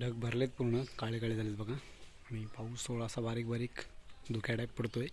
ढग भरलेत पूर्ण काळे काळे झालेत बघा. आणि पाऊस थोडासा बारीक बारीक धुक्या टाईप पडतोय.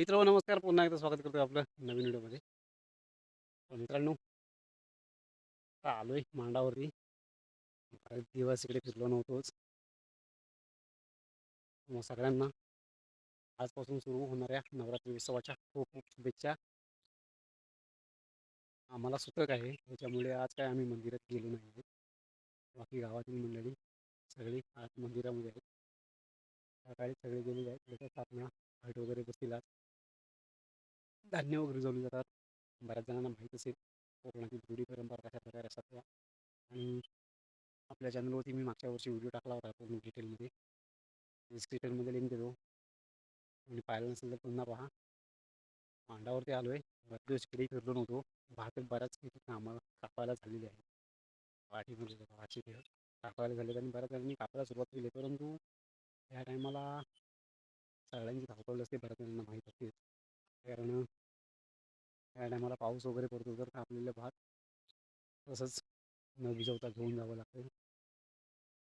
मित्र हो, नमस्कार. पुन्हा एकदा स्वागत करतो आपलं नवीन व्हिडिओमध्ये. मित्रांनो आता आलो आहे मांडावरती. बरेच दिवस इकडे फिरलो नव्हतोच. मग सगळ्यांना आजपासून सुरू होणाऱ्या नवरात्री उत्सवाच्या खूप खूप शुभेच्छा. आम्हाला सुतक आहे. त्याच्यामुळे आज काय आम्ही मंदिरात गेलो नाही आहेत बाकी गावातील मंडळी सगळी आज मंदिरामध्ये आहेत. सकाळी सगळे गेलेले आहेत. त्याच्या स्थापना हाईट वगैरे बसतील आज. धान्य वगैरे जाऊन जातात. बऱ्याच जणांना माहीत असेल. कोकणातील दुरी परंपरा कशा प्रकारे असतात त्या आणि आपल्या चॅनलवरती मी मागच्या वर्षी व्हिडिओ टाकला होता पूर्ण डिटेलमध्ये. डिस्क्रिप्शनमध्ये लिंक देतो. आणि पाहिलं नसेल तर पुन्हा पहा. मांडावरती आलो आहे बरेच दिवस इकडे फिरलो नव्हतो. भात बऱ्याच कामं कापायला झालेली आहे. पाठीमध्ये म्हणजे भाची खेळ कापायला झाले आणि बऱ्याच जणांनी कापायला सुरुवात केली. परंतु ह्या टायमाला सगळ्यांची धावपळ असते. बऱ्याच जणांना माहीत असते. कारण या टायमाला पाऊस वगैरे पडतो तर कापलेलं भात तसंच न भिजवता घेऊन जावं लागतं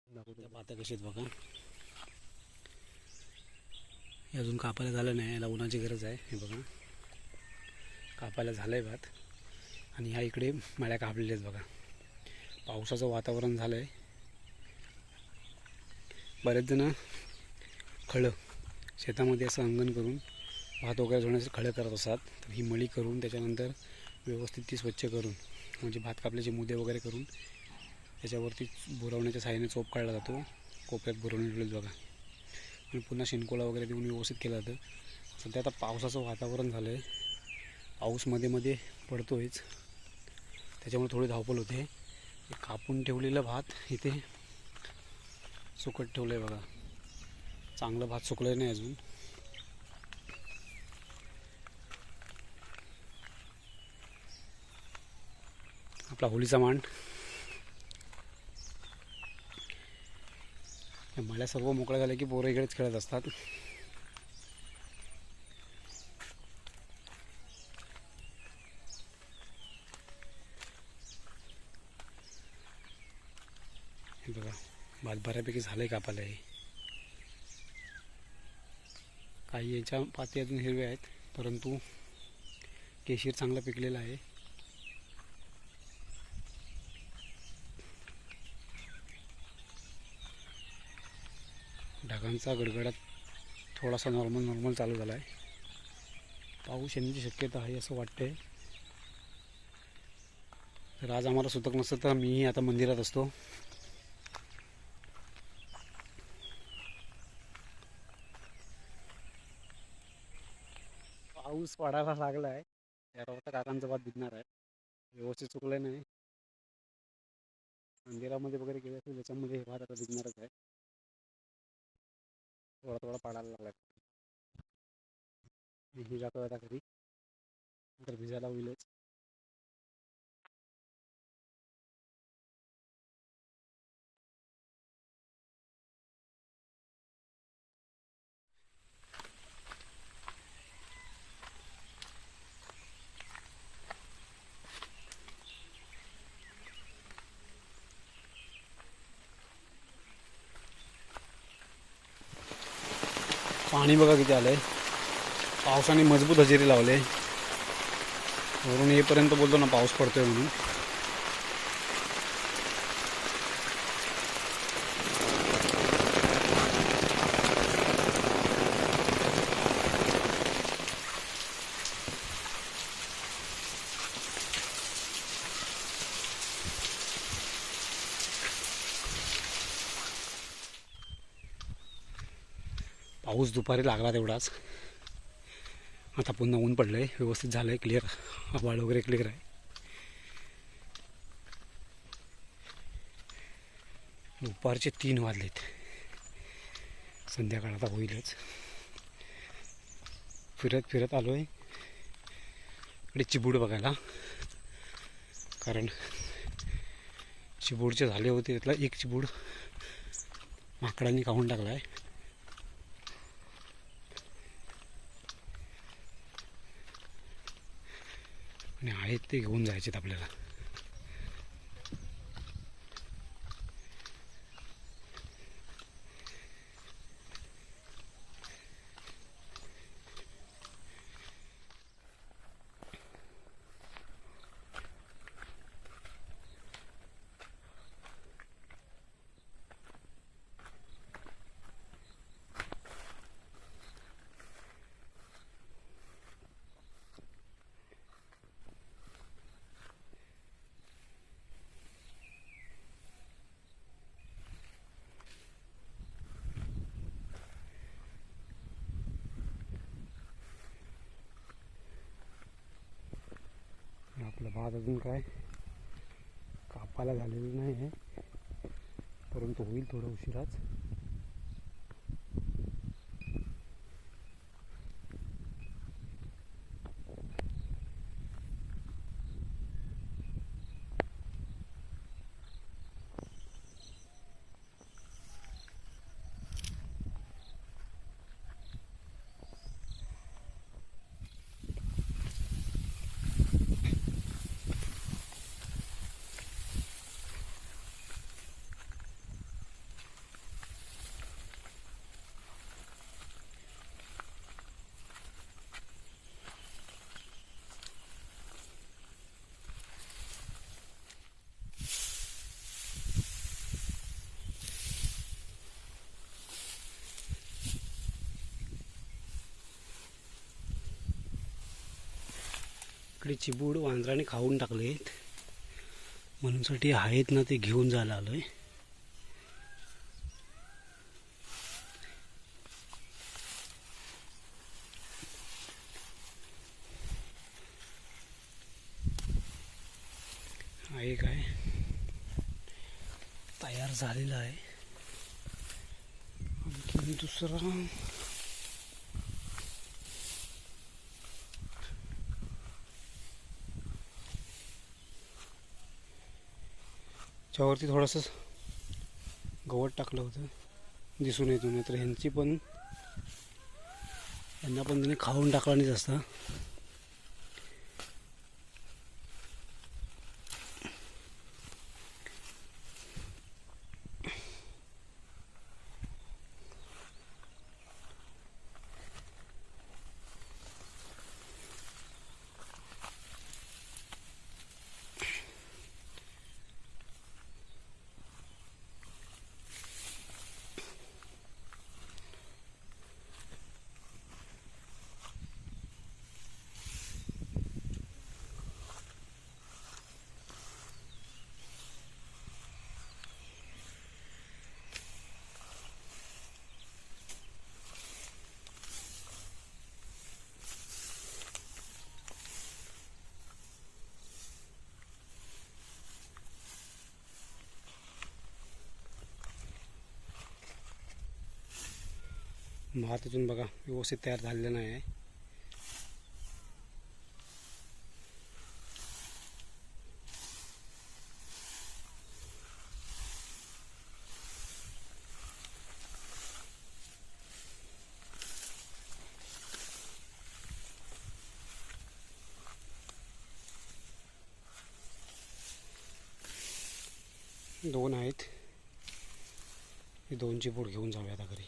दाखवतो भात कशी आहेत बघा. हे अजून कापायला झालं नाही याला उन्हाची गरज आहे हे बघा. कापायला झालं आहे भात. आणि ह्या इकडे मळ्या कापलेल्या आहेत बघा. पावसाचं वातावरण झालं आहे बरेच जण खळं शेतामध्ये असं अंगण करून भात वगैरे धुण्याचे खडे करत असतात. तर ही मळी करून त्याच्यानंतर व्यवस्थित ती स्वच्छ करून म्हणजे भात कापल्याचे मुदे वगैरे करून त्याच्यावरती बुरवण्याच्या साहाय्याने चोप काढला जातो. कोपऱ्यात बुरवणी ठेवलेत बघा. आणि पुन्हा शिंकोळा वगैरे देऊन व्यवस्थित केलं जातं. सध्या आता पावसाचं वातावरण झालं आहे पाऊसमध्ये मध्ये पडतोयच. त्याच्यामुळे थोडी धावपळ होते. कापून ठेवलेलं भात इथे सुकट ठेवलं आहे बघा. चांगलं भात सुकलं नाही अजून. आपला होलीचा मांड मला सर्व मोकळं झालं की पोरं इकडेच खेळत असतात. बघा भात बऱ्यापैकी झालंय कापायला हे. काही याच्या पाती अजून हिरव्या आहेत परंतु केशीर चांगला पिकलेला आहे. ढगांचा गडगडाट थोडासा नॉर्मल नॉर्मल चालू झाला आहे. पाऊस येण्याची शक्यता आहे असं वाटतंय. तर आज आम्हाला सुतक नसतं तर मीही आता मंदिरात असतो. पाऊस पडायला लागला आहे त्यावर आता काकांचा भात भिजणार आहे. व्यवस्थित चुकलं नाही. मंदिरामध्ये वगैरे गेले असेल त्याच्यामध्ये हे भात आता भिजणारच आहे. थोडा थोडा पाडायला लागला मी जातो आता घरी. नंतर भिजायला होईलच. पाणी बघा किती आलंय. पावसाने मजबूत हजेरी लावले वरून येईपर्यंत बोलतो ना पाऊस पडतोय म्हणून. पाऊस दुपारी लागला तेवढाच. आता पुन्हा ऊन पडलं आहे व्यवस्थित झालं आहे क्लिअर आबाळ वगैरे क्लिअर आहे. दुपारचे तीन वाजलेत. संध्याकाळ आता होईलच. फिरत फिरत आलो आहे इकडे चिबूड बघायला. कारण चिबूडचे झाले होते त्यातला एक चिबूड माकडांनी खाऊन टाकला आहे आणि आहेत ते घेऊन जायचेत आपल्याला. आपला भात अजून काय? कापायला झालेलं नाही आहे परंतु होईल थोडं उशिराच. इकडे चिबूड वांजराने खाऊन टाकलेत. म्हणूनसाठी आहेत ना ते घेऊन जायला आलोय. आहे काय? तयार झालेला आहे. आणखी दुसरा. त्यावरती थोडंसं गवत टाकलं होतं. दिसून येतो नाही तर ह्यांची पण यांना पण त्यांनी खाऊन टाकला नाही जास्त. भात अजून बघा व्यवस्थित तयार झालेला नाही आहे. दोन आहेत. हे दोनची बोट घेऊन जाऊया आता घरी.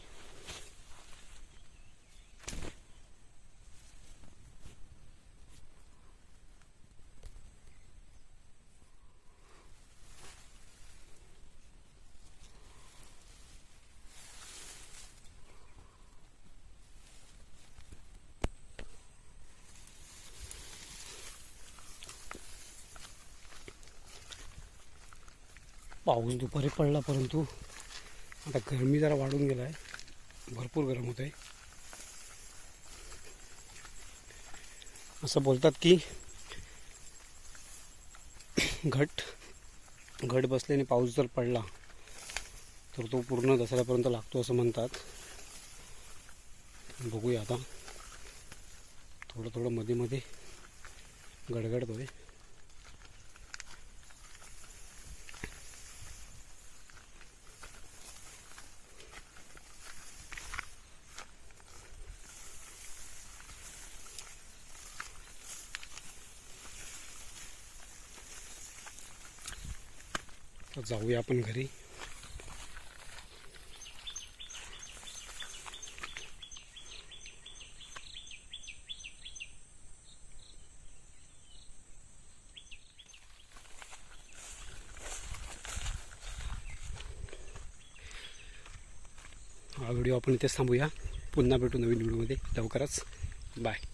पाऊस दुपारी पडला परंतु आता गरमी जरा वाढून गेला आहे. भरपूर गरम होत आहे असं बोलतात की घट घट बसल्याने पाऊस जर पडला तर तो पूर्ण दसऱ्यापर्यंत लागतो असं म्हणतात. बघूया आता. थोडं थोडं मध्ये मध्ये गडगडतोय. जाऊया आपण घरी. हा व्हिडिओ आपण इथेच थांबूया. पुन्हा भेटू नवीन व्हिडिओमध्ये. लवकरच. बाय.